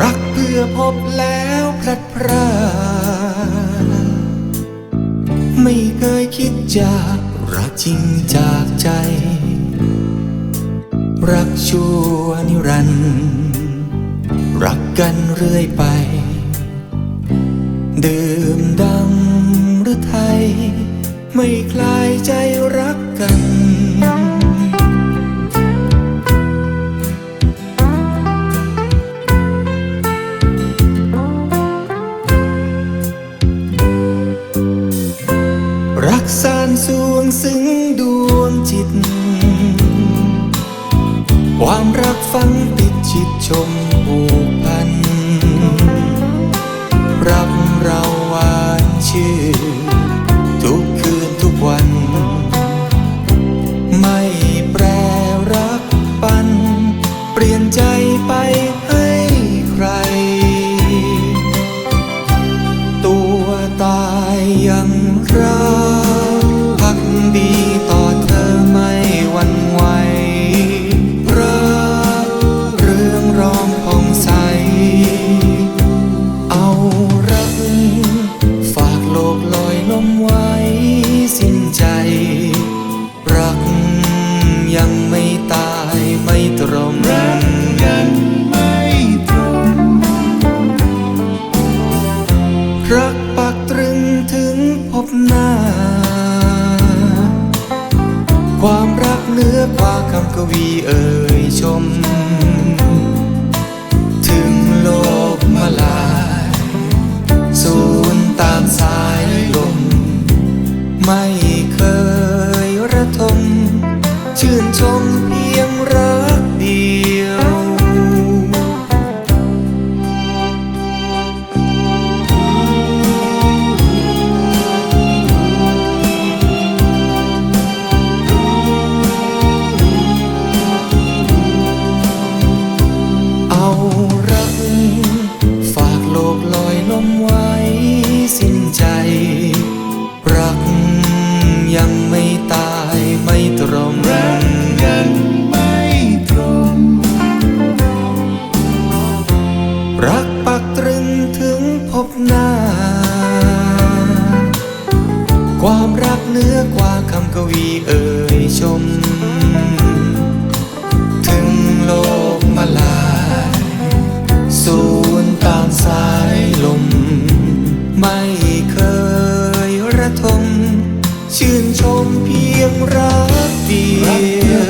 รักเพื่อพบแล้วพลัดพราก ไม่เคยคิดจากรักจริงจากใจ รักชั่วนิรันดร์รักกันเรื่อยไป ดื่มดำหรือไทย ไม่คลายใจรักกัน รักสานสวงซึ้งดวงจิต ความรักฝังติดจิตชมผูกพัน รักเราหวานชื่อ ทุกคืนทุกวัน ไม่แปรรักปัน เปลี่ยนใจไปให้ใคร ตัวตายยังรัก ยังไม่ตายไม่ตรมรักยังไม่ตรมรักปักตรึงถึงพบหน้า ความรักเหนือกว่าคำกวีเอ่ยชม กวีเอ่ยชม ถึงโลกมาลายสูนตามสายลม ไม่เคยระทม ชื่นชมเพียงรักเดียว